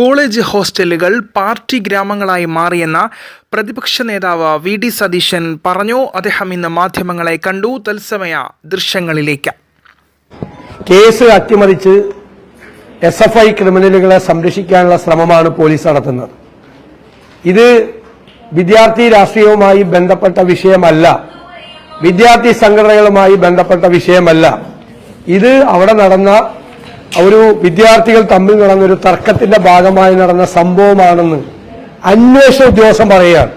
College ഹോസ്റ്റലുകൾ party ഗ്രാമങ്ങളായി മാറിയെന്ന പ്രതിപക്ഷ നേതാവ് വി ഡി സതീശൻ പറഞ്ഞു. അദ്ദേഹം ഇന്ന് മാധ്യമങ്ങളെ കണ്ടു. തത്സമയ ദൃശ്യങ്ങളിലേക്ക്. കേസ് അട്ടിമറിച്ച് എസ് എഫ് ഐ ക്രിമിനലുകളെ സംരക്ഷിക്കാനുള്ള ശ്രമമാണ് പോലീസ് നടത്തുന്നത്. ഇത് വിദ്യാർത്ഥി രാഷ്ട്രീയവുമായി ബന്ധപ്പെട്ട വിഷയമല്ല. വിദ്യാർത്ഥി സംഘടനകളുമായി ബന്ധപ്പെട്ട വിഷയമല്ല. ഇത് അവിടെ നടന്ന ഒരു വിദ്യാർത്ഥികൾ തമ്മിൽ നടന്ന ഒരു തർക്കത്തിന്റെ ഭാഗമായി നടന്ന സംഭവമാണെന്ന് അന്വേഷണ ഉദ്യോഗസ്ഥൻ പറയുകയാണ്.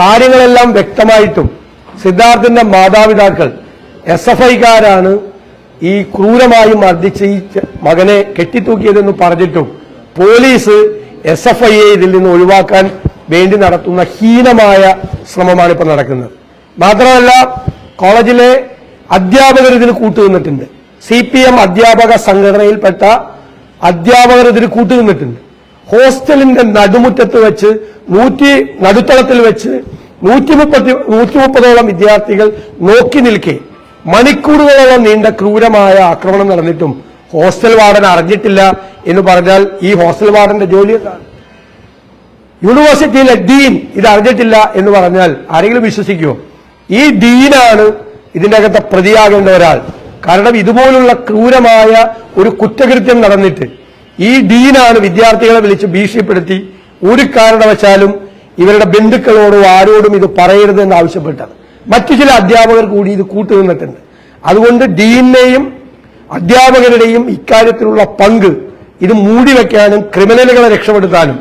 കാര്യങ്ങളെല്ലാം വ്യക്തമായിട്ടും സിദ്ധാർത്ഥിന്റെ മാതാപിതാക്കൾ എസ് എഫ് ഐക്കാരാണ് ഈ ക്രൂരമായി മർദ്ദിച്ച് ഈ മകനെ കെട്ടിത്തൂക്കിയതെന്ന് പറഞ്ഞിട്ടും പോലീസ് എസ് എഫ് ഐയെ ഇതിൽ നിന്ന് ഒഴിവാക്കാൻ വേണ്ടി നടത്തുന്ന ഹീനമായ ശ്രമമാണ് ഇപ്പൊ നടക്കുന്നത്. മാത്രമല്ല കോളേജിലെ അധ്യാപകർ ഇതിന് കൂട്ടുനിന്നിട്ടുണ്ട്. സി പി എം അധ്യാപക സംഘടനയിൽപ്പെട്ട അധ്യാപകർ ഇതിൽ കൂട്ടുനിന്നിട്ടുണ്ട്. ഹോസ്റ്റലിന്റെ നടുമുറ്റത്ത് വെച്ച് നൂറ്റി നടുത്തളത്തിൽ വെച്ച് നൂറ്റി മുപ്പത്തി നൂറ്റി മുപ്പതോളം വിദ്യാർത്ഥികൾ നോക്കി നിൽക്കെ മണിക്കൂറുകളോളം നീണ്ട ക്രൂരമായ ആക്രമണം നടന്നിട്ടും ഹോസ്റ്റൽ വാർഡൻ അറിഞ്ഞിട്ടില്ല എന്ന് പറഞ്ഞാൽ ഈ ഹോസ്റ്റൽ വാർഡന്റെ ജോലി എന്താണ്? യൂണിവേഴ്സിറ്റിയിലെ ഡീൻ ഇത് അറിഞ്ഞിട്ടില്ല എന്ന് പറഞ്ഞാൽ ആരെങ്കിലും വിശ്വസിക്കുമോ ഈ ഡീനാണ് ഇതിന്റെ അകത്തെ പ്രതിയാകേണ്ട ഒരാൾ. കാരണം ഇതുപോലുള്ള ക്രൂരമായ ഒരു കുറ്റകൃത്യം നടന്നിട്ട് ഈ ഡീനാണ് വിദ്യാർത്ഥികളെ വിളിച്ച് ഭീഷണിപ്പെടുത്തി. ഒരു കാരണവശാലും ഇവരുടെ ബന്ധുക്കളോടും ആരോടും ഇത് പറയരുത് എന്ന് ആവശ്യപ്പെട്ടത്. മറ്റു ചില അധ്യാപകർ കൂടി ഇത് കൂട്ടുനിന്നിട്ടുണ്ട്. അതുകൊണ്ട് ഡീനെയും അധ്യാപകരുടെയും ഇക്കാര്യത്തിലുള്ള പങ്ക് ഇത് മൂടിവെക്കാനും ക്രിമിനലുകളെ രക്ഷപ്പെടുത്താനും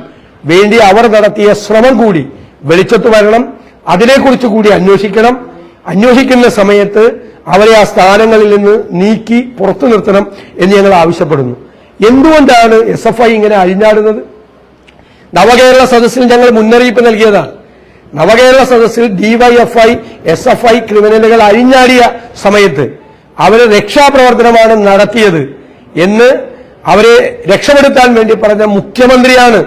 വേണ്ടി അവർ നടത്തിയ ശ്രമം കൂടി വെളിച്ചത്ത് വരണം. അതിനെക്കുറിച്ച് കൂടി അന്വേഷിക്കണം. അന്വേഷിക്കുന്ന സമയത്ത് അവരെ ആ സ്ഥാനങ്ങളിൽ നിന്ന് നീക്കി പുറത്തു നിർത്തണം എന്ന് ഞങ്ങൾ ആവശ്യപ്പെടുന്നു. എന്തുകൊണ്ടാണ് എസ് എഫ് ഐ ഇങ്ങനെ അഴിഞ്ഞാടുന്നത്? നവകേരള സദസ്സിൽ ഞങ്ങൾ മുന്നറിയിപ്പ് നൽകിയതാണ്. നവകേരള സദസ്സിൽ ഡിവൈഎഫ്ഐ എസ് എഫ് ഐ ക്രിമിനലുകൾ അഴിഞ്ഞാടിയ സമയത്ത് അവർ രക്ഷാപ്രവർത്തനമാണ് നടത്തിയത് എന്ന് അവരെ രക്ഷപ്പെടുത്താൻ വേണ്ടി പറഞ്ഞ മുഖ്യമന്ത്രിയാണ്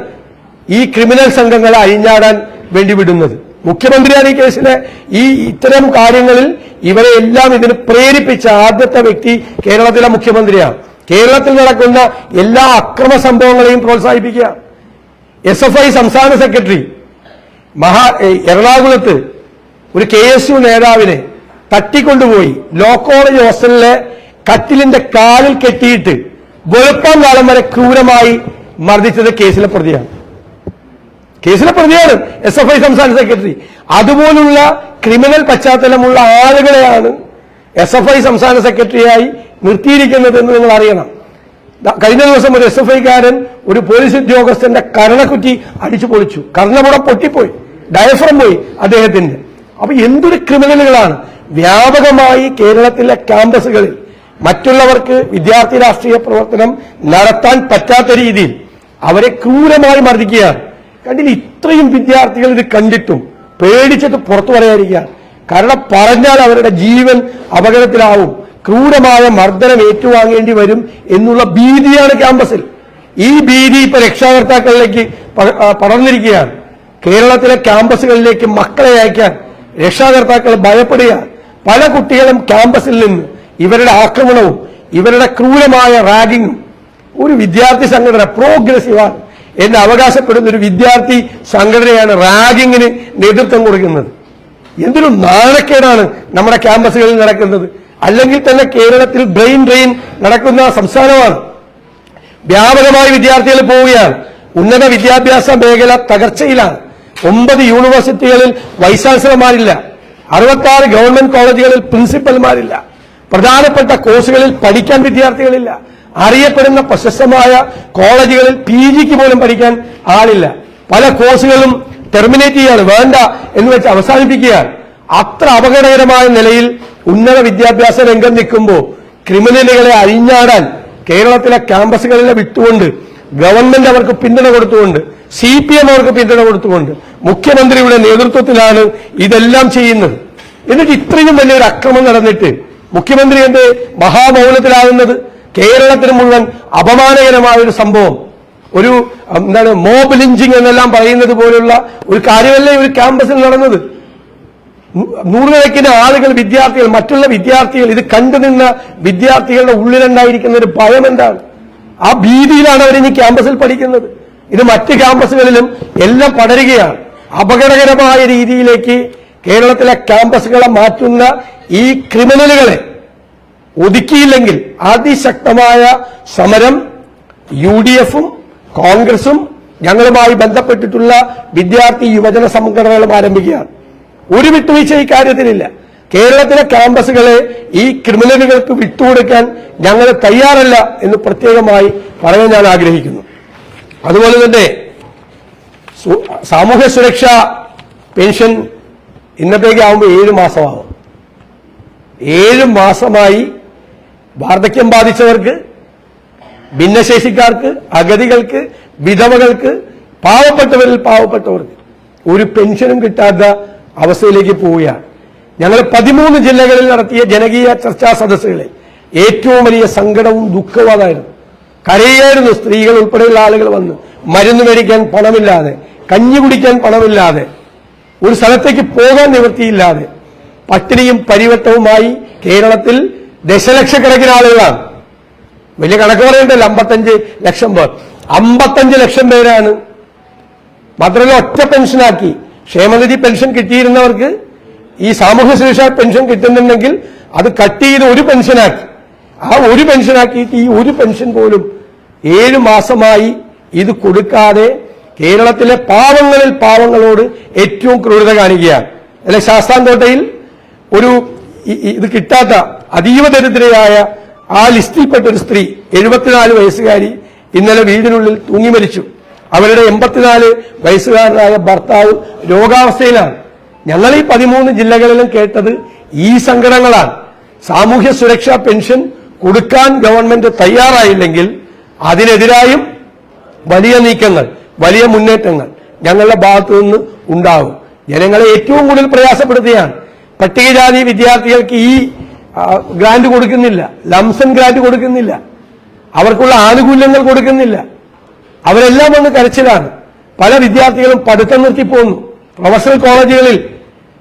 ഈ ക്രിമിനൽ സംഘങ്ങളെ അഴിഞ്ഞാടാൻ വേണ്ടി വിടുന്നത്. മുഖ്യമന്ത്രിയാണ് ഈ കേസിലെ ഈ ഇത്തരം കാര്യങ്ങളിൽ ഇവരെ എല്ലാം ഇതിന് പ്രേരിപ്പിച്ച ആദ്യത്തെ വ്യക്തി കേരളത്തിലെ മുഖ്യമന്ത്രിയാണ്. കേരളത്തിൽ നടക്കുന്ന എല്ലാ അക്രമ സംഭവങ്ങളെയും പ്രോത്സാഹിപ്പിക്കുക. എസ് എഫ് ഐ സംസ്ഥാന സെക്രട്ടറി മഹാ എറണാകുളത്ത് ഒരു കെ എസ് യു നേതാവിനെ തട്ടിക്കൊണ്ടുപോയി. ലോ കോളേജ് ഹോസ്റ്റലിലെ കട്ടിലിന്റെ കാലിൽ കെട്ടിയിട്ട് വെളുപ്പം കാലം വരെ ക്രൂരമായി മർദ്ദിച്ചത് കേസിലെ പ്രതിയാണ്. കേസിലെ പ്രതിയാണ് എസ് എഫ് ഐ സംസ്ഥാന സെക്രട്ടറി. അതുപോലുള്ള ക്രിമിനൽ പശ്ചാത്തലമുള്ള ആളുകളെയാണ് എസ് എഫ് ഐ സംസ്ഥാന സെക്രട്ടറിയായി നിർത്തിയിരിക്കുന്നത് എന്ന് നിങ്ങൾ അറിയണം. കഴിഞ്ഞ ദിവസം ഒരു എസ് എഫ് ഐക്കാരൻ ഒരു പോലീസ് ഉദ്യോഗസ്ഥന്റെ കരണക്കുറ്റി അടിച്ചു പൊളിച്ചു. കർണപുടം പൊട്ടിപ്പോയി. ഡയഫ്രം പോയി അദ്ദേഹത്തിന്റെ. അപ്പൊ എന്തൊരു ക്രിമിനലുകളാണ്. വ്യാപകമായി കേരളത്തിലെ ക്യാമ്പസുകളിൽ മറ്റുള്ളവർക്ക് വിദ്യാർത്ഥി രാഷ്ട്രീയ പ്രവർത്തനം നടത്താൻ പറ്റാത്ത രീതിയിൽ അവരെ ക്രൂരമായി മർദ്ദിക്കുകയാണ്. കണ്ടില്ല ഇത്രയും വിദ്യാർത്ഥികൾ ഇത് കണ്ടിട്ടും. പേടിച്ചിട്ട് പുറത്തു പറയാതിരിക്കുക. കാരണം പറഞ്ഞാൽ അവരുടെ ജീവൻ അപകടത്തിലാവും. ക്രൂരമായ മർദ്ദനം ഏറ്റുവാങ്ങേണ്ടി വരും എന്നുള്ള ഭീതിയാണ് ക്യാമ്പസിൽ. ഈ ഭീതി ഇപ്പൊ രക്ഷാകർത്താക്കളിലേക്ക് പടർന്നിരിക്കുകയാണ്. കേരളത്തിലെ ക്യാമ്പസുകളിലേക്ക് മക്കളെ അയക്കാൻ രക്ഷാകർത്താക്കൾ ഭയപ്പെടുകയാണ് പല കുട്ടികളും ക്യാമ്പസിൽ നിന്ന് ഇവരുടെ ആക്രമണവും ഇവരുടെ ക്രൂരമായ റാഗിങ്ങും. ഒരു വിദ്യാർത്ഥി സംഘടന പ്രോഗ്രസീവാണ് എന്ന് അവകാശപ്പെടുന്ന ഒരു വിദ്യാർത്ഥി സംഘടനയാണ് റാഗിങ്ങിന് നേതൃത്വം കൊടുക്കുന്നത്. എന്തൊരു നാണക്കേടാണ് നമ്മുടെ ക്യാമ്പസുകളിൽ നടക്കുന്നത്. അല്ലെങ്കിൽ തന്നെ കേരളത്തിൽ ബ്രെയിൻ ഡ്രെയിൻ നടക്കുന്ന സംസ്ഥാനമാണ്. വ്യാപകമായി വിദ്യാർത്ഥികൾ പോവുകയാണ്. ഉന്നത വിദ്യാഭ്യാസ മേഖല തകർച്ചയിലാണ്. ഒമ്പത് യൂണിവേഴ്സിറ്റികളിൽ വൈസ് ചാൻസലർമാരില്ല അറുപത്താറ് ഗവൺമെന്റ് കോളേജുകളിൽ പ്രിൻസിപ്പൽമാരില്ല. പ്രധാനപ്പെട്ട കോഴ്സുകളിൽ പഠിക്കാൻ വിദ്യാർത്ഥികളില്ല. അറിയപ്പെടുന്ന പ്രശസ്തമായ കോളേജുകളിൽ പി ജിക്ക് പോലും പഠിക്കാൻ ആളില്ല. പല കോഴ്സുകളും ടെർമിനേറ്റ് ചെയ്യാണ് വേണ്ട എന്ന് വെച്ച് അവസാനിപ്പിക്കുകയാണ്. അത്ര അപകടകരമായ നിലയിൽ ഉന്നത വിദ്യാഭ്യാസ രംഗം നിൽക്കുമ്പോൾ ക്രിമിനലുകളെ അഴിഞ്ഞാടാൻ കേരളത്തിലെ ക്യാമ്പസുകളിലെ വിട്ടുകൊണ്ട് ഗവൺമെന്റ് അവർക്ക് പിന്തുണ കൊടുത്തുകൊണ്ട് സി പി എം അവർക്ക് പിന്തുണ കൊടുത്തുകൊണ്ട് മുഖ്യമന്ത്രിയുടെ നേതൃത്വത്തിലാണ് ഇതെല്ലാം ചെയ്യുന്നത്. എന്നിട്ട് ഇത്രയും വലിയൊരു അക്രമം നടന്നിട്ട് മുഖ്യമന്ത്രി എന്റെ മഹാമൗനത്തിലാകുന്നത്? കേരളത്തിന് മുഴുവൻ അപമാനകരമായ ഒരു സംഭവം. ഒരു എന്താണ് മോബ് ലിഞ്ചിങ് എന്നെല്ലാം പറയുന്നത് പോലുള്ള ഒരു കാര്യമല്ലേ ഒരു ക്യാമ്പസിൽ നടന്നത്? നൂറുകണക്കിന് ആളുകൾ വിദ്യാർത്ഥികൾ മറ്റുള്ള വിദ്യാർത്ഥികൾ ഇത് കണ്ടുനിന്ന വിദ്യാർത്ഥികളുടെ ഉള്ളിലുണ്ടായിരിക്കുന്ന ഒരു ഭയം എന്താണ്? ആ ഭീതിയിലാണ് അവർ ഇനി ക്യാമ്പസിൽ പഠിക്കുന്നത്. ഇത് മറ്റ് ക്യാമ്പസുകളിലും എല്ലാം പടരുകയാണ്. അപകടകരമായ രീതിയിലേക്ക് കേരളത്തിലെ ക്യാമ്പസുകളെ മാറ്റുന്ന ഈ ക്രിമിനലുകളെ ഒതുക്കിയില്ലെങ്കിൽ അതിശക്തമായ സമരം യു ഡി എഫും കോൺഗ്രസും ഞങ്ങളുമായി ബന്ധപ്പെട്ടിട്ടുള്ള വിദ്യാർത്ഥി യുവജന സംഘടനകളും ആരംഭിക്കുകയാണ്. ഒരു വിട്ടുവീഴ്ച ഈ കാര്യത്തിലില്ല കേരളത്തിലെ ക്യാമ്പസുകളെ ഈ ക്രിമിനലുകൾക്ക് വിട്ടുകൊടുക്കാൻ ഞങ്ങൾ തയ്യാറല്ല എന്ന് പ്രത്യേകമായി പറയാൻ ഞാൻ ആഗ്രഹിക്കുന്നു. അതുപോലെ തന്നെ സാമൂഹ്യ സുരക്ഷാ പെൻഷൻ ഇന്നത്തേക്ക് ആകുമ്പോൾ ഏഴ് മാസമാകും ഏഴ് മാസമായി വാർദ്ധക്യം ബാധിച്ചവർക്ക് ഭിന്നശേഷിക്കാർക്ക് അഗതികൾക്ക് വിധവകൾക്ക് പാവപ്പെട്ടവരിൽ പാവപ്പെട്ടവർക്ക് ഒരു പെൻഷനും കിട്ടാത്ത അവസ്ഥയിലേക്ക് പോവുകയാണ്. ഞങ്ങൾ പതിമൂന്ന് ജില്ലകളിൽ നടത്തിയ ജനകീയ ചർച്ചാ സദസ്സുകളിൽ ഏറ്റവും വലിയ സങ്കടവും ദുഃഖവും അതായിരുന്നു. കരയായിരുന്നു സ്ത്രീകൾ ഉൾപ്പെടെയുള്ള ആളുകൾ വന്ന് മരുന്ന് മേടിക്കാൻ പണമില്ലാതെ കഞ്ഞി കുടിക്കാൻ പണമില്ലാതെ ഒരു സ്ഥലത്തേക്ക് പോകാൻ നിവൃത്തിയില്ലാതെ പട്ടിണിയും പരിവട്ടവുമായി കേരളത്തിൽ ദശലക്ഷക്കണക്കിന് ആളുകളാണ്. വലിയ കണക്ക് പറയണ്ടല്ലോ അമ്പത്തഞ്ച് ലക്ഷം പേർ. അമ്പത്തഞ്ച് ലക്ഷം പേരാണ്. മാത്രമല്ല ഒറ്റ പെൻഷനാക്കി. ക്ഷേമനിധി പെൻഷൻ കിട്ടിയിരുന്നവർക്ക് ഈ സാമൂഹ്യ സുരക്ഷാ പെൻഷൻ കിട്ടുന്നുണ്ടെങ്കിൽ അത് കട്ട് ചെയ്ത് ഒരു പെൻഷനാക്കി. ആ ഒരു പെൻഷനാക്കിയിട്ട് ഈ ഒരു പെൻഷൻ പോലും ഏഴു മാസമായി ഇത് കൊടുക്കാതെ കേരളത്തിലെ പാവങ്ങളിൽ പാവങ്ങളോട് ഏറ്റവും ക്രൂരത കാണിക്കുകയാണ്. അല്ലെ ശാസ്താംകോട്ടയിൽ ഒരു ഇത് കിട്ടാത്ത അതീവ ദരിദ്രയായ ആ ലിസ്റ്റിൽപ്പെട്ട ഒരു സ്ത്രീ എഴുപത്തിനാല് വയസ്സുകാരി ഇന്നലെ വീടിനുള്ളിൽ തൂങ്ങി മരിച്ചു. അവരുടെ എൺപത്തിനാല് വയസ്സുകാരനായ ഭർത്താവ് രോഗാവസ്ഥയിലാണ്. ഞങ്ങൾ ഈ പതിമൂന്ന് ജില്ലകളിലും കേട്ടത് ഈ സങ്കടങ്ങളാണ്. സാമൂഹ്യ സുരക്ഷാ പെൻഷൻ കൊടുക്കാൻ ഗവൺമെന്റ് തയ്യാറായില്ലെങ്കിൽ അതിനെതിരായും വലിയ നീക്കങ്ങൾ വലിയ മുന്നേറ്റങ്ങൾ ഞങ്ങളുടെ ഭാഗത്തു നിന്ന് ഉണ്ടാകും ജനങ്ങളെ ഏറ്റവും കൂടുതൽ പ്രയാസപ്പെടുത്തുകയാണ് പട്ടികജാതി വിദ്യാർത്ഥികൾക്ക് ഈ ഗ്രാന്റ് കൊടുക്കുന്നില്ല. ലംസൺ ഗ്രാന്റ് കൊടുക്കുന്നില്ല. അവർക്കുള്ള ആനുകൂല്യങ്ങൾ കൊടുക്കുന്നില്ല. അവരെല്ലാം വന്ന് കരച്ചിലാണ്. പല വിദ്യാർത്ഥികളും പഠിത്തം നിർത്തിപ്പോന്നു പ്രൊഫഷണൽ കോളേജുകളിൽ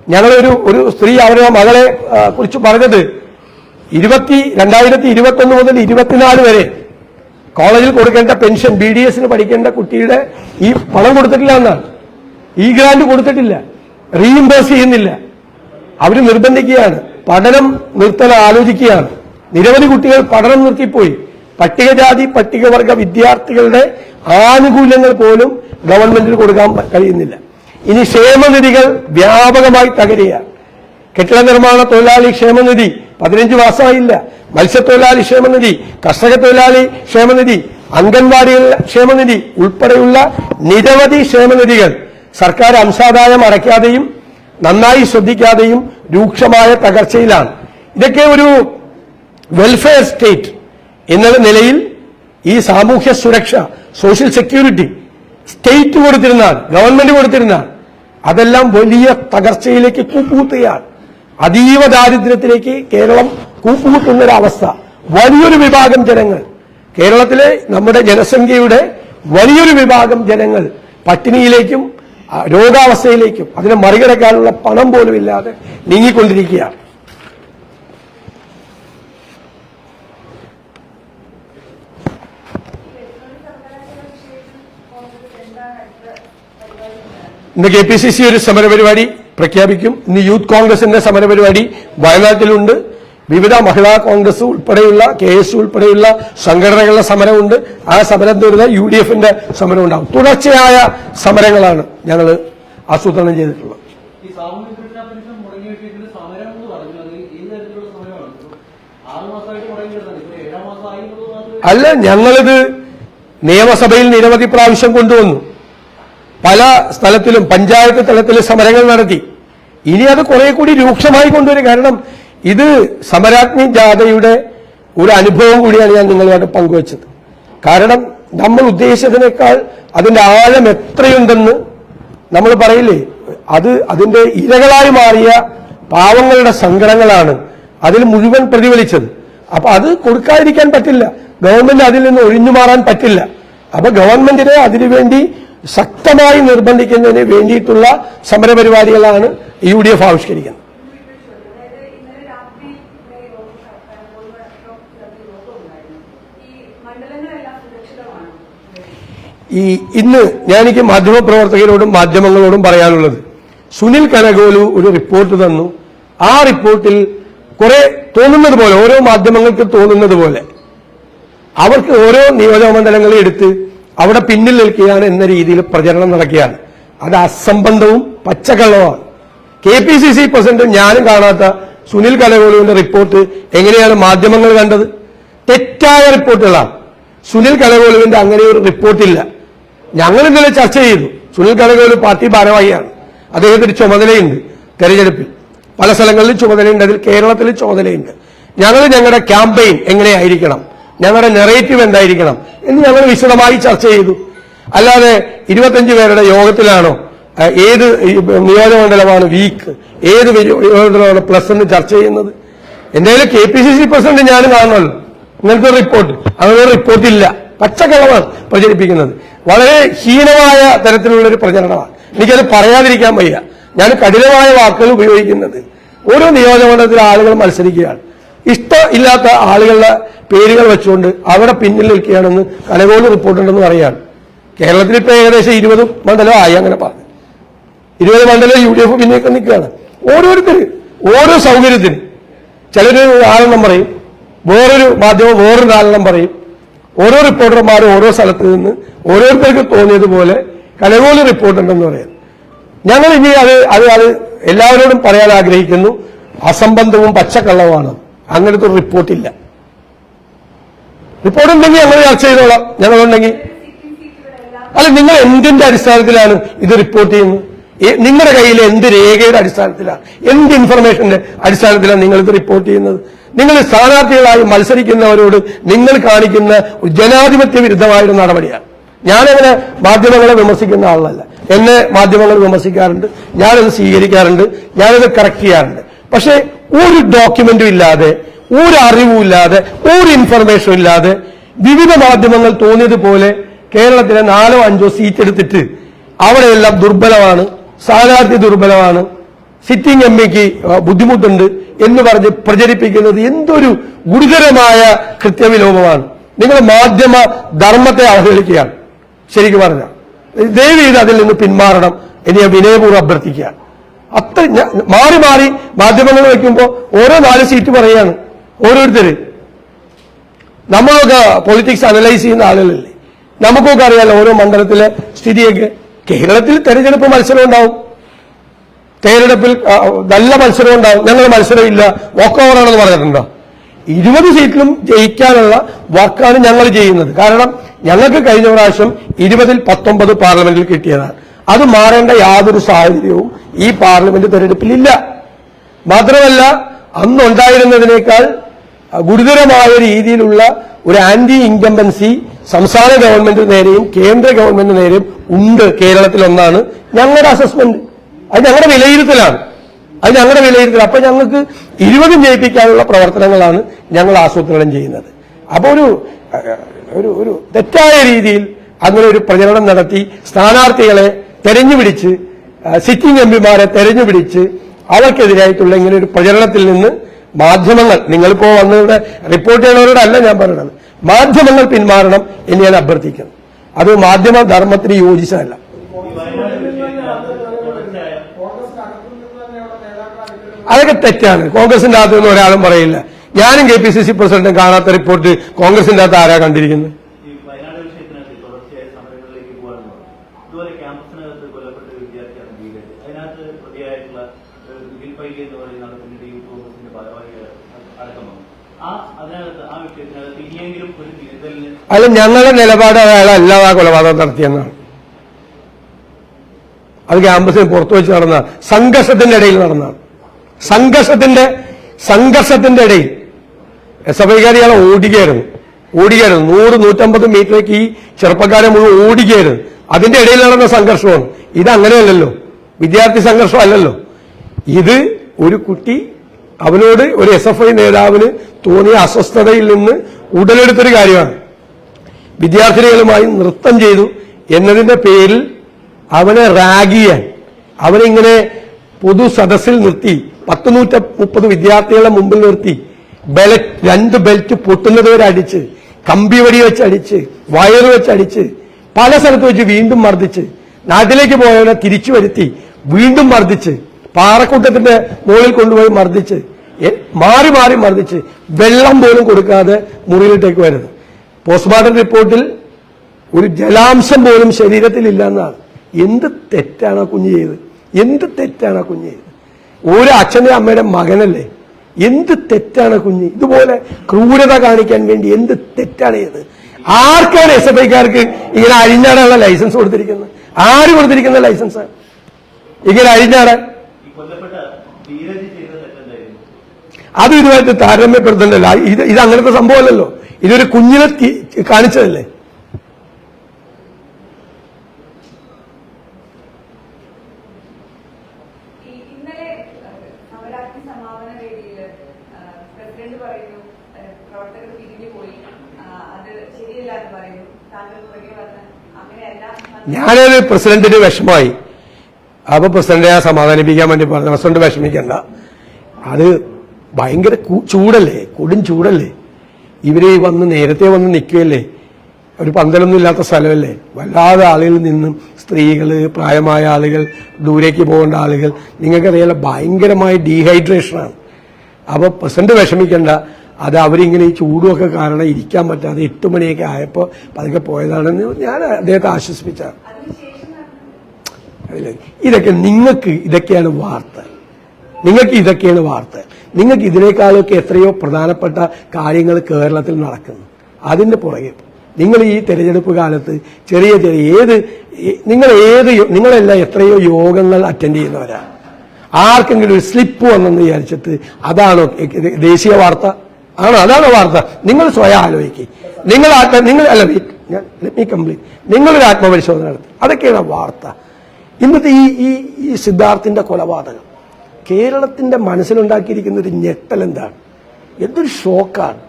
ഞങ്ങളൊരു ഒരു സ്ത്രീ അവരുടെ മകളെ കുറിച്ച് പറഞ്ഞത് ഇരുപത്തി രണ്ടായിരത്തി ഇരുപത്തൊന്ന് മുതൽ ഇരുപത്തിനാല് വരെ കോളേജിൽ കൊടുക്കേണ്ട പെൻഷൻ ബി ഡി എസിന് പഠിക്കേണ്ട കുട്ടിയുടെ ഈ പണം കൊടുത്തിട്ടില്ല എന്നാണ്. ഈ ഗ്രാന്റ് കൊടുത്തിട്ടില്ല. റീഇംബേഴ്സ് ചെയ്യുന്നില്ല. അവർ നിർബന്ധിക്കുകയാണ്. പഠനം നിർത്തൽ ആലോചിക്കുകയാണ്. നിരവധി കുട്ടികൾ പഠനം നിർത്തിപ്പോയി. പട്ടികജാതി പട്ടികവർഗ വിദ്യാർത്ഥികളുടെ ആനുകൂല്യങ്ങൾ പോലും ഗവൺമെന്റിന് കൊടുക്കാൻ കഴിയുന്നില്ല. ഇനി ക്ഷേമനിധികൾ വ്യാപകമായി തകരുകയാണ്. കെട്ടിട നിർമ്മാണ തൊഴിലാളി ക്ഷേമനിധി പതിനഞ്ച് മാസമായില്ല. മത്സ്യത്തൊഴിലാളി ക്ഷേമനിധി കർഷക തൊഴിലാളി ക്ഷേമനിധി അംഗൻവാടികൾ ക്ഷേമനിധി ഉൾപ്പെടെയുള്ള നിരവധി ക്ഷേമനിധികൾ സർക്കാർ അംശാദായം അടയ്ക്കാതെയും നന്നായി ശ്രദ്ധിക്കാതെയും രൂക്ഷമായ തകർച്ചയിലാണ്. ഇതൊക്കെ ഒരു വെൽഫെയർ സ്റ്റേറ്റ് എന്നുള്ള നിലയിൽ ഈ സാമൂഹ്യ സുരക്ഷ സോഷ്യൽ സെക്യൂരിറ്റി സ്റ്റേറ്റ് കൊടുത്തിരുന്നാൽ ഗവൺമെന്റ് കൊടുത്തിരുന്നാൽ അതെല്ലാം വലിയ തകർച്ചയിലേക്ക് കൂപ്പുകൂത്തുകയാണ്. അതീവ ദാരിദ്ര്യത്തിലേക്ക് കേരളം കൂപ്പുകൂട്ടുന്ന ഒരു അവസ്ഥ വലിയൊരു വിഭാഗം ജനങ്ങൾ കേരളത്തിലെ നമ്മുടെ ജനസംഖ്യയുടെ വലിയൊരു വിഭാഗം ജനങ്ങൾ പട്ടിണിയിലേക്കും രോഗാവസ്ഥയിലേക്കും അതിനെ മറികടക്കാനുള്ള പണം പോലും ഇല്ലാതെ നീങ്ങിക്കൊണ്ടിരിക്കുകയാണ്. ഇന്ന് കെ പി സി സി ഒരു സമരപരിപാടി പ്രഖ്യാപിക്കും. ഇന്ന് യൂത്ത് കോൺഗ്രസിന്റെ സമരപരിപാടി വയനാട്ടിലുണ്ട്. വിവിധ മഹിളാ കോൺഗ്രസ് ഉൾപ്പെടെയുള്ള കെ എസ് ഉൾപ്പെടെയുള്ള സംഘടനകളുടെ സമരമുണ്ട്. ആ സമരം തരുന്ന യു ഡി എഫിന്റെ സമരം ഉണ്ടാവും തുടർച്ചയായ സമരങ്ങളാണ് ഞങ്ങൾ ആസൂത്രണം ചെയ്തിട്ടുള്ളത്. അല്ല ഞങ്ങളിത് നിയമസഭയിൽ നിരവധി പ്രാവശ്യം കൊണ്ടുവന്നു. പല സ്ഥലത്തിലും പഞ്ചായത്ത് തലത്തിൽ സമരങ്ങൾ നടത്തി. ഇനി അത് കുറെ കൂടി രൂക്ഷമായി കൊണ്ടുവരും. കാരണം ഇത് സമരാഗ്നി ജാഥയുടെ ഒരു അനുഭവം കൂടിയാണ് ഞാൻ നിങ്ങളുമായിട്ട് പങ്കുവച്ചത്. കാരണം നമ്മൾ ഉദ്ദേശിച്ചതിനേക്കാൾ അതിന്റെ ആഴം എത്രയുണ്ടെന്ന് നമ്മൾ പറയില്ലേ? അത് അതിന്റെ ഇരകളായി മാറിയ പാവങ്ങളുടെ സങ്കടങ്ങളാണ് അതിൽ മുഴുവൻ പ്രതിഫലിച്ചത്. അപ്പൊ അത് കൊടുക്കാതിരിക്കാൻ പറ്റില്ല. ഗവൺമെന്റ് അതിൽ നിന്ന് ഒഴിഞ്ഞു മാറാൻ പറ്റില്ല. അപ്പൊ ഗവൺമെന്റിനെ അതിനുവേണ്ടി ശക്തമായി നിർബന്ധിക്കുന്നതിന് വേണ്ടിയിട്ടുള്ള സമരപരിപാടികളാണ് യു ഡി എഫ് ആവിഷ്കരിക്കുന്നത് അതായത് ഇന്നലെ രാത്രി ഇവിടെ യോഗം നടത്താൻ പോകുന്ന യോഗം ഉണ്ടായിരുന്നു ഈ ഇന്ന് ഞാൻ എനിക്ക് മാധ്യമപ്രവർത്തകരോടും മാധ്യമങ്ങളോടും പറയാനുള്ളത്. സുനിൽ കനകോലു ഒരു റിപ്പോർട്ട് തന്നു. ആ റിപ്പോർട്ടിൽ കുറെ തോന്നുന്നത് പോലെ ഓരോ മാധ്യമങ്ങൾക്ക് തോന്നുന്നത് പോലെ അവർക്ക് ഓരോ നിയോജക മണ്ഡലങ്ങളെ എടുത്ത് അവിടെ പിന്നിൽ നിൽക്കുകയാണ് എന്ന രീതിയിൽ പ്രചരണം നടക്കുകയാണ്. അത് അസംബന്ധവും പച്ചക്കള്ളവുമാണ്. K P C C president ഞാനും കാണാത്ത സുനിൽ കലകോലുവിന്റെ റിപ്പോർട്ട് എങ്ങനെയാണ് മാധ്യമങ്ങൾ കണ്ടത്? തെറ്റായ റിപ്പോർട്ടുകളാണ്. സുനിൽ കലകോലുവിന്റെ അങ്ങനെ ഒരു റിപ്പോർട്ടില്ല. ഞങ്ങൾ ഇന്നലെ ചർച്ച ചെയ്തു. സുനിൽ കലകോലു പാർട്ടി ഭാരവാഹിയാണ്. അദ്ദേഹത്തിന് ചുമതലയുണ്ട് തെരഞ്ഞെടുപ്പിൽ. പല സ്ഥലങ്ങളിലും ചുമതലയുണ്ട്. അതിൽ കേരളത്തിൽ ചുമതലയുണ്ട്. ഞങ്ങൾ ഞങ്ങളുടെ ക്യാമ്പയിൻ എങ്ങനെയായിരിക്കണം? ഞങ്ങളുടെ നെറേറ്റീവ് എന്തായിരിക്കണം? എന്ന് ഞങ്ങൾ വിശദമായി ചർച്ച ചെയ്തു. അല്ലാതെ ഇരുപത്തഞ്ച് പേരുടെ യോഗത്തിലാണോ ഏത് നിയോജകമണ്ഡലമാണ് വീക്ക് ഏത് നിയോജകമണ്ഡലമാണ് പ്ലസ് എന്ന് ചർച്ച ചെയ്യുന്നത്? എന്തായാലും K P C C president ഞാനും കാണണമല്ലോ ഇങ്ങനത്തെ റിപ്പോർട്ട് അങ്ങനെ റിപ്പോർട്ട് ഇല്ല. പച്ചക്കളമാണ് പ്രചരിപ്പിക്കുന്നത്. വളരെ ഹീനമായ തരത്തിലുള്ള ഒരു പ്രചരണമാണ്. എനിക്കത് പറയാതിരിക്കാൻ വയ്യ. ഞാൻ കഠിനമായ വാക്കുകൾ ഉപയോഗിക്കുന്നത്. ഓരോ നിയോജകമണ്ഡലത്തിലെ ആളുകൾ മത്സരിക്കുകയാണ്. ഇഷ്ടമില്ലാത്ത ആളുകളുടെ പേരുകൾ വെച്ചുകൊണ്ട് അവിടെ പിന്നിൽ നിൽക്കുകയാണെന്ന് കലകോട് റിപ്പോർട്ടുണ്ടെന്ന് പറയാണ് കേരളത്തിൽ ഇപ്പോൾ ഏകദേശം ഇരുപത് മണ്ഡലമായി അങ്ങനെ പറഞ്ഞു. ഇരുപത് മണ്ഡലം യു ഡി എഫ് പിന്നേക്ക് നിൽക്കുകയാണ്. ഓരോരുത്തർ ഓരോ സൗകര്യത്തിന്. ചിലര് ആളെന്നും പറയും. വേറൊരു മാധ്യമം വേറൊരു കാരണം പറയും. ഓരോ റിപ്പോർട്ടർമാരും ഓരോ സ്ഥലത്ത് നിന്ന് ഓരോരുത്തർക്ക് തോന്നിയതുപോലെ കലകോലി റിപ്പോർട്ടുണ്ടെന്ന് പറയാം. ഞങ്ങൾ ഇനി അത് അത് അത് എല്ലാവരോടും പറയാൻ ആഗ്രഹിക്കുന്നു. അസംബന്ധവും പച്ചക്കള്ളവുമാണ്. അങ്ങനത്തെ ഒരു റിപ്പോർട്ടില്ല റിപ്പോർട്ട് ഉണ്ടെങ്കിൽ ഞങ്ങൾ ചർച്ച ചെയ്തോളാം. ഞങ്ങളുണ്ടെങ്കിൽ അല്ല നിങ്ങൾ എന്തിന്റെ അടിസ്ഥാനത്തിലാണ് ഇത് റിപ്പോർട്ട് ചെയ്യുന്നത്? നിങ്ങളുടെ കയ്യിൽ എന്ത് രേഖയുടെ അടിസ്ഥാനത്തിലാണ്? എന്ത് ഇൻഫർമേഷന്റെ അടിസ്ഥാനത്തിലാണ് നിങ്ങൾ ഇത് റിപ്പോർട്ട് ചെയ്യുന്നത്? നിങ്ങൾ സ്ഥാനാർത്ഥികളായി മത്സരിക്കുന്നവരോട് നിങ്ങൾ കാണിക്കുന്ന ജനാധിപത്യ വിരുദ്ധമായൊരു നടപടിയാണ്. ഞാനങ്ങനെ മാധ്യമങ്ങളെ വിമർശിക്കുന്ന ആളല്ല. എന്നെ മാധ്യമങ്ങൾ വിമർശിക്കാറുണ്ട്. ഞാനത് സ്വീകരിക്കാറുണ്ട്. ഞാനത് കറക്റ്റ് ചെയ്യാറുണ്ട്. പക്ഷേ ഒരു ഡോക്യുമെന്റും ഇല്ലാതെ ഒരു അറിവും ഇല്ലാതെ ഒരു ഇൻഫർമേഷനും ഇല്ലാതെ വിവിധ മാധ്യമങ്ങൾ തോന്നിയതുപോലെ കേരളത്തിലെ നാലോ അഞ്ചോ സീറ്റ് എടുത്തിട്ട് അവിടെയെല്ലാം ദുർബലമാണ്. സ്ഥാനാർത്ഥി ദുർബലമാണ്. സിറ്റിംഗ് എം പിക്ക് ബുദ്ധിമുട്ടുണ്ട് എന്ന് പറഞ്ഞ് പ്രചരിപ്പിക്കുന്നത് എന്തൊരു ഗുരുതരമായ കൃത്യവിലോപമാണ്. നിങ്ങൾ മാധ്യമ ധർമ്മത്തെ അവഹേളിക്കുകയാണ്. ശരിക്കും പറഞ്ഞ. ദയവ് ചെയ്ത് അതിൽ നിന്ന് പിന്മാറണം. എന്ന് ഞാൻ വിനയപൂർവം അഭ്യർത്ഥിക്കുകയാണ് അത്ര മാറി മാറി മാധ്യമങ്ങൾ വയ്ക്കുമ്പോൾ ഓരോ നാല് സീറ്റ് പറയുകയാണ്. ഓരോരുത്തര്. നമ്മളൊക്കെ പൊളിറ്റിക്സ് അനലൈസ് ചെയ്യുന്ന ആളുകളല്ലേ. നമുക്കൊക്കെ അറിയാലോ ഓരോ മണ്ഡലത്തിലെ സ്ഥിതിയൊക്കെ. കേരളത്തിൽ തെരഞ്ഞെടുപ്പ് മത്സരം ഉണ്ടാവും. തെരഞ്ഞെടുപ്പിൽ നല്ല മത്സരം ഉണ്ടാവും. ഞങ്ങൾ മത്സരമില്ല വോക്ക് ഓവറാണെന്ന് പറഞ്ഞിട്ടുണ്ടോ? ഇരുപത് സീറ്റിലും ജയിക്കാനുള്ള വർക്കാണ് ഞങ്ങൾ ചെയ്യുന്നത്. കാരണം ഞങ്ങൾക്ക് കഴിഞ്ഞ പ്രാവശ്യം ഇരുപതിൽ പത്തൊമ്പത് പാർലമെന്റിൽ കിട്ടിയതാണ്. അത് മാറേണ്ട യാതൊരു സാഹചര്യവും ഈ പാർലമെന്റ് തെരഞ്ഞെടുപ്പിൽ ഇല്ല. മാത്രമല്ല അന്നുണ്ടായിരുന്നതിനേക്കാൾ ഗുരുതരമായ രീതിയിലുള്ള ഒരു ആന്റി ഇൻകംബൻസി സംസ്ഥാന ഗവൺമെന്റ് നേരെയും കേന്ദ്ര ഗവൺമെന്റ് നേരെയും ഉണ്ട് കേരളത്തിൽ ഒന്നാണ്. ഞങ്ങളുടെ അസസ്മെന്റ് അത് ഞങ്ങളുടെ വിലയിരുത്തലാണ്. അത് ഞങ്ങളുടെ വിലയിരുത്തൽ. അപ്പൊ ഞങ്ങൾക്ക് ഇരുപതും ജയിപ്പിക്കാനുള്ള പ്രവർത്തനങ്ങളാണ് ഞങ്ങൾ ആസൂത്രണം ചെയ്യുന്നത്. അപ്പൊ ഒരു ഒരു തെറ്റായ രീതിയിൽ അങ്ങനെ ഒരു പ്രചരണം നടത്തി സ്ഥാനാർത്ഥികളെ തെരഞ്ഞുപിടിച്ച് സിറ്റിംഗ് എം പിമാരെ തെരഞ്ഞുപിടിച്ച് അവർക്കെതിരായിട്ടുള്ള ഇങ്ങനെ ഒരു പ്രചരണത്തിൽ നിന്ന് മാധ്യമങ്ങൾ നിങ്ങളിപ്പോ വന്നിവിടെ റിപ്പോർട്ട് ചെയ്യണവരോടല്ല ഞാൻ പറയുന്നത് മാധ്യമങ്ങൾ പിന്മാറണം എന്ന് ഞാൻ അഭ്യർത്ഥിക്കുന്നു. അത് മാധ്യമ ധർമ്മത്തിന് യോജിച്ചതല്ല. അതൊക്കെ തെറ്റാണ്. കോൺഗ്രസിന്റെ അകത്തുനിന്ന് ഒരാളും പറയില്ല. ഞാനും കെ പി സി സി പ്രസിഡന്റും കാണാത്ത റിപ്പോർട്ട് കോൺഗ്രസിന്റെ അകത്ത് ആരാ കണ്ടിരിക്കുന്നത്? അല്ല ഞങ്ങളുടെ നിലപാട് അയാളല്ല ആ കൊലപാതകം നടത്തിയെന്നാണ്. അത് ക്യാമ്പസിന് പുറത്തു വെച്ച് നടന്ന സംഘർഷത്തിന്റെ ഇടയിൽ നടന്ന സംഘർഷത്തിന്റെ സംഘർഷത്തിന്റെ ഇടയിൽ എസ് എഫ് ഐക്കാർ ഇയാളെ ഓടിക്കായിരുന്നു ഓടിക്കായിരുന്നു നൂറ് നൂറ്റമ്പത് മീറ്ററേക്ക് ഈ ചെറുപ്പക്കാരെ മുഴുവൻ ഓടിക്കായിരുന്നു അതിന്റെ ഇടയിൽ നടന്ന സംഘർഷമാണ്. ഇത് അങ്ങനെയല്ലല്ലോ. വിദ്യാർത്ഥി സംഘർഷം അല്ലല്ലോ. ഇത് ഒരു കുട്ടി അവനോട് ഒരു എസ് എഫ് ഐ നേതാവിന് തോന്നിയ അസ്വസ്ഥതയിൽ നിന്ന് ഉടലെടുത്തൊരു കാര്യമാണ്. വിദ്യാർത്ഥിനികളുമായി നൃത്തം ചെയ്തു എന്നതിന്റെ പേരിൽ അവനെ റാഗ് ചെയ്യാൻ അവനെ ഇങ്ങനെ പൊതു സദസ്സിൽ നിർത്തി പത്ത് നൂറ്റ മുപ്പത് വിദ്യാർത്ഥികളെ മുമ്പിൽ നിർത്തി ബെൽറ്റ് രണ്ട് ബെൽറ്റ് പൊട്ടുന്നത് വരെ അടിച്ച് കമ്പി വടി വെച്ച് അടിച്ച് വയർ വെച്ച് അടിച്ച് പല സ്ഥലത്ത് വെച്ച് വീണ്ടും മർദ്ദിച്ച് നാട്ടിലേക്ക് പോയവനെ തിരിച്ചു വരുത്തി വീണ്ടും മർദ്ദിച്ച് പാറക്കൂട്ടത്തിന്റെ മുകളിൽ കൊണ്ടുപോയി മർദ്ദിച്ച് മാറി മാറി മർദ്ദിച്ച് വെള്ളം പോലും കൊടുക്കാതെ മുറിയിലിട്ടേക്ക് വരുന്നത് പോസ്റ്റ്മോർട്ടം റിപ്പോർട്ടിൽ ഒരു ജലാംശം പോലും ശരീരത്തിൽ ഇല്ലെന്നാണ് എന്ത് തെറ്റാണ് ആ കുഞ്ഞ് ചെയ്തത്? എന്ത് തെറ്റാണ് ആ കുഞ്ഞ് ചെയ്തത്? ഒരു അച്ഛന്റെ അമ്മയുടെ മകനല്ലേ? എന്ത് തെറ്റാണ് കുഞ്ഞ്? ഇതുപോലെ ക്രൂരത കാണിക്കാൻ വേണ്ടി എന്ത് തെറ്റാണ് ചെയ്തത്? ആർക്കാണ് എസ് എഫ് ഐക്കാർക്ക് ഇങ്ങനെ അഴിഞ്ഞാടാനുള്ള ലൈസൻസ് കൊടുത്തിരിക്കുന്നത്? ആര് കൊടുത്തിരിക്കുന്ന ലൈസൻസ്? ഇങ്ങനെ അഴിഞ്ഞാടാൻ ഈ കൊല്ലപ്പെട്ട ധീരജ് ചെയ്ത തെറ്റെന്തായിരുന്നു അത് ഇതുമായിട്ട് താരതമ്യപ്പെടുത്തണ്ടല്ലോ. ഇത് ഇത് അങ്ങനത്തെ സംഭവമല്ലല്ലോ. ഇതൊരു കുഞ്ഞിനെ കാണിച്ചതല്ലേ? ഞാനത് ഞാനൊരു പ്രസിഡന്റിന് വിഷമമായി. അപ്പൊ പ്രസിഡന്റിനെ സമാധാനിപ്പിക്കാൻ വേണ്ടി പറഞ്ഞു പ്രസിഡന്റ് വിഷമിക്കണ്ട. അത് ഭയങ്കര ചൂടല്ലേ? കൊടും ചൂടല്ലേ? ഇവർ വന്ന് നേരത്തെ വന്ന് നിൽക്കുകയല്ലേ ഒരു പന്തലൊന്നും ഇല്ലാത്ത സ്ഥലമല്ലേ? വല്ലാതെ ആളുകളിൽ നിന്നും സ്ത്രീകൾ പ്രായമായ ആളുകൾ ദൂരേക്ക് പോകേണ്ട ആളുകൾ നിങ്ങൾക്കറിയാലോ ഭയങ്കരമായ ഡീഹൈഡ്രേഷനാണ് അപ്പോൾ പ്രസന്റ് വിഷമിക്കേണ്ട. അത് അവരിങ്ങനെ ഈ ചൂടുമൊക്കെ കാരണം ഇരിക്കാൻ പറ്റാതെ എട്ട് മണിയൊക്കെ ആയപ്പോൾ പതുക്കെ പോയതാണെന്ന് ഞാൻ അദ്ദേഹത്തെ ആശ്വസിപ്പിച്ചാണ് ഇതൊക്കെ നിങ്ങൾക്ക് ഇതൊക്കെയാണ് വാർത്ത. നിങ്ങൾക്ക് ഇതൊക്കെയാണ് വാർത്ത. നിങ്ങൾക്ക് ഇതിനേക്കാളൊക്കെ എത്രയോ പ്രധാനപ്പെട്ട കാര്യങ്ങൾ കേരളത്തിൽ നടക്കുന്നു. അതിന്റെ പുറകെ നിങ്ങൾ ഈ തെരഞ്ഞെടുപ്പ് കാലത്ത് ചെറിയ ചെറിയ ഏത് നിങ്ങൾ ഏത് നിങ്ങളെല്ലാം എത്രയോ യോഗങ്ങൾ അറ്റൻഡ് ചെയ്യുന്നവരാണ് ആർക്കെങ്കിലും ഒരു സ്ലിപ്പ് വന്നെന്ന് വിചാരിച്ചിട്ട് അതാണോ ദേശീയ വാർത്ത? ആണോ? അതാണോ വാർത്ത? നിങ്ങൾ സ്വയം ആലോചിക്കുക നിങ്ങൾ ആത്മ നിങ്ങൾ അല്ല ഞാൻ കംപ്ലീറ്റ്. നിങ്ങളൊരു ആത്മപരിശോധന നടത്തി. അതൊക്കെയാണ് വാർത്ത. ഇന്നത്തെ ഈ ഈ സിദ്ധാർത്ഥിന്റെ കൊലപാതകം. കേരളത്തിന്റെ മനസ്സിലുണ്ടാക്കിയിരിക്കുന്ന ഒരു ഞെട്ടൽ എന്താണ് എന്തൊരു ഷോക്കാണ്.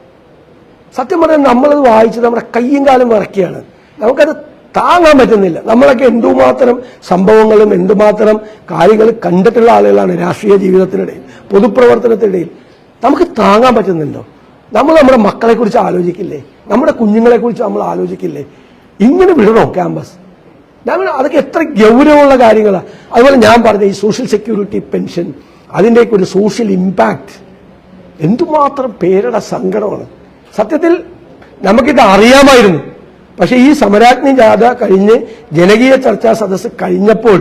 സത്യം പറഞ്ഞാൽ നമ്മളത് വായിച്ച് നമ്മുടെ കയ്യും കാലം വിറക്കുകയാണ് നമുക്കത് താങ്ങാൻ പറ്റുന്നില്ല. നമ്മളൊക്കെ എന്തുമാത്രം സംഭവങ്ങളും എന്തുമാത്രം കാര്യങ്ങൾ കണ്ടിട്ടുള്ള ആളുകളാണ് രാഷ്ട്രീയ ജീവിതത്തിനിടയിൽ പൊതുപ്രവർത്തനത്തിനിടയിൽ. നമുക്ക് താങ്ങാൻ പറ്റുന്നുണ്ടോ? നമ്മൾ നമ്മുടെ മക്കളെക്കുറിച്ച് ആലോചിക്കില്ലേ? നമ്മുടെ കുഞ്ഞുങ്ങളെക്കുറിച്ച് നമ്മൾ ആലോചിക്കില്ലേ? ഇങ്ങനെ വിടണോ ക്യാമ്പസ്? ഞാൻ അതൊക്കെ എത്ര ഗൗരവമുള്ള കാര്യങ്ങളാണ് അതുപോലെ ഞാൻ പറഞ്ഞ ഈ സോഷ്യൽ സെക്യൂരിറ്റി പെൻഷൻ അതിന്റെയൊക്കെ ഒരു സോഷ്യൽ ഇമ്പാക്റ്റ് എന്തുമാത്രം പേരുടെ സങ്കടമാണ്. സത്യത്തിൽ നമുക്കിത് അറിയാമായിരുന്നു. പക്ഷേ ഈ സമരാജ്ഞി ജാഥ കഴിഞ്ഞ് ജനകീയ ചർച്ചാ സദസ്സ് കഴിഞ്ഞപ്പോൾ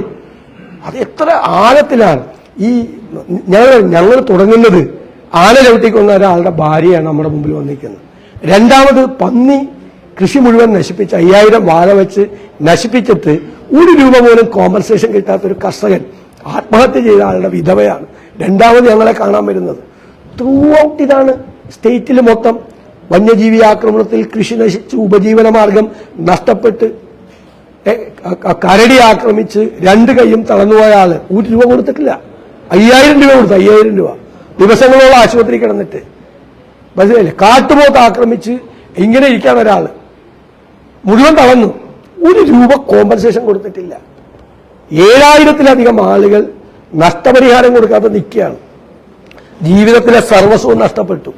അത് എത്ര ആഴത്തിലാണ്. ഈ ഞങ്ങൾ ഞങ്ങൾ തുടങ്ങുന്നത് ആന ചവിട്ടിക്കൊന്ന ഒരാളുടെ ഭാര്യയാണ് നമ്മുടെ മുമ്പിൽ വന്നിരിക്കുന്നത്. രണ്ടാമത് പന്നി കൃഷി മുഴുവൻ നശിപ്പിച്ച് അയ്യായിരം വാഴ വെച്ച് നശിപ്പിച്ചിട്ട് ഒരു രൂപ പോലും കോമ്പൻസേഷൻ കിട്ടാത്ത ഒരു കർഷകൻ ആത്മഹത്യ ചെയ്ത ആളുടെ വിധവയാണ്. രണ്ടാമത് ഞങ്ങളെ കാണാൻ വരുന്നത്. ത്രൂ ഔട്ട് ഇതാണ് സ്റ്റേറ്റിൽ മൊത്തം വന്യജീവി ആക്രമണത്തിൽ കൃഷി നശിച്ച് ഉപജീവന മാർഗം നഷ്ടപ്പെട്ട് കരടി ആക്രമിച്ച് രണ്ട് കൈയും തളർന്നുപോയ ആൾ ഒരു രൂപ കൊടുത്തിട്ടില്ല. അയ്യായിരം രൂപ കൊടുത്തു അയ്യായിരം രൂപ. ദിവസങ്ങളോളം ആശുപത്രി കിടന്നിട്ട്. മനസ്സിലായില്ലേ? കാട്ടുപോത്ത് ആക്രമിച്ച് ഇങ്ങനെ ഇരിക്കാൻ ഒരാൾ. മുഴുവൻ തളർന്നു. ഒരു രൂപ കോമ്പൻസേഷൻ കൊടുത്തിട്ടില്ല. ഏഴായിരത്തിലധികം ആളുകൾ നഷ്ടപരിഹാരം കൊടുക്കാതെ നിൽക്കുകയാണ്. ജീവിതത്തിലെ സർവസ്വവും നഷ്ടപ്പെട്ടു.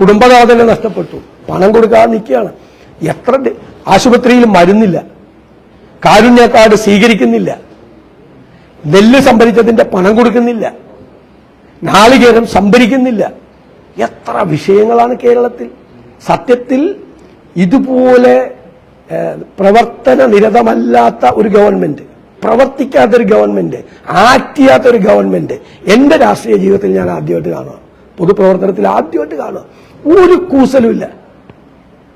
കുടുംബനാഥനെ നഷ്ടപ്പെട്ടു. പണം കൊടുക്കാതെ നിൽക്കുകയാണ്. എത്ര ആശുപത്രിയിൽ മരുന്നില്ല. കാരുണ്യ കാർഡ് സ്വീകരിക്കുന്നില്ല. നെല്ല് സംഭരിച്ചതിന്റെ പണം കൊടുക്കുന്നില്ല. നാളികേരം സംഭരിക്കുന്നില്ല. എത്ര വിഷയങ്ങളാണ് കേരളത്തിൽ. സത്യത്തിൽ ഇതുപോലെ പ്രവർത്തന നിരതമല്ലാത്ത ഒരു ഗവൺമെന്റ് പ്രവർത്തിക്കാത്ത ഒരു ഗവൺമെന്റ് ആക്ട് ചെയ്യാത്ത ഒരു ഗവൺമെന്റ് എന്റെ രാഷ്ട്രീയ ജീവിതത്തിൽ ഞാൻ ആദ്യമായിട്ട് കാണുക. പൊതുപ്രവർത്തനത്തിൽ ആദ്യമായിട്ട് കാണുക. ഒരു കൂസലുമില്ല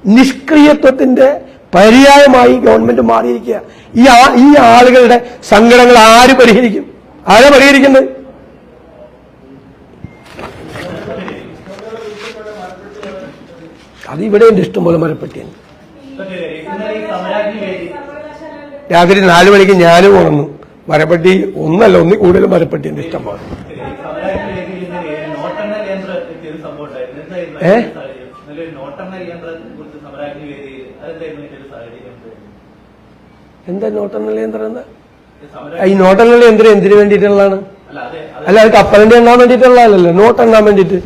നിഷ്ക്രിയത്വത്തിന്റെ പര്യായമായി ഗവൺമെന്റ് മാറിയിരിക്കുക. ഈ ഈ ആളുകളുടെ സങ്കടങ്ങൾ ആര് പരിഹരിക്കും? ആരെ പരിഹരിക്കുന്നത്? അത് ഇവിടെ ഉണ്ട് ഇഷ്ടംപോലെ മരപ്പെട്ടിയുണ്ട്. രാത്രി നാലു മണിക്ക് ഞാനും ഉണർന്നു മരപ്പട്ടി ഒന്നല്ല ഒന്നി കൂടുതൽ മരപ്പട്ടി എന്റെ ഇഷ്ടമാണ് ഏ? എന്താ നോട്ടെണ്ണൽ യന്ത്രം ഈ നോട്ടെണ്ണൽ യന്ത്രം എന്തിനു വേണ്ടിയിട്ടുള്ളതാണ്? അല്ല അതെ കപ്പലിന്റെ എണ്ണാൻ വേണ്ടിയിട്ടുള്ളതല്ലല്ലോ നോട്ട് എണ്ണാൻ വേണ്ടിയിട്ട്.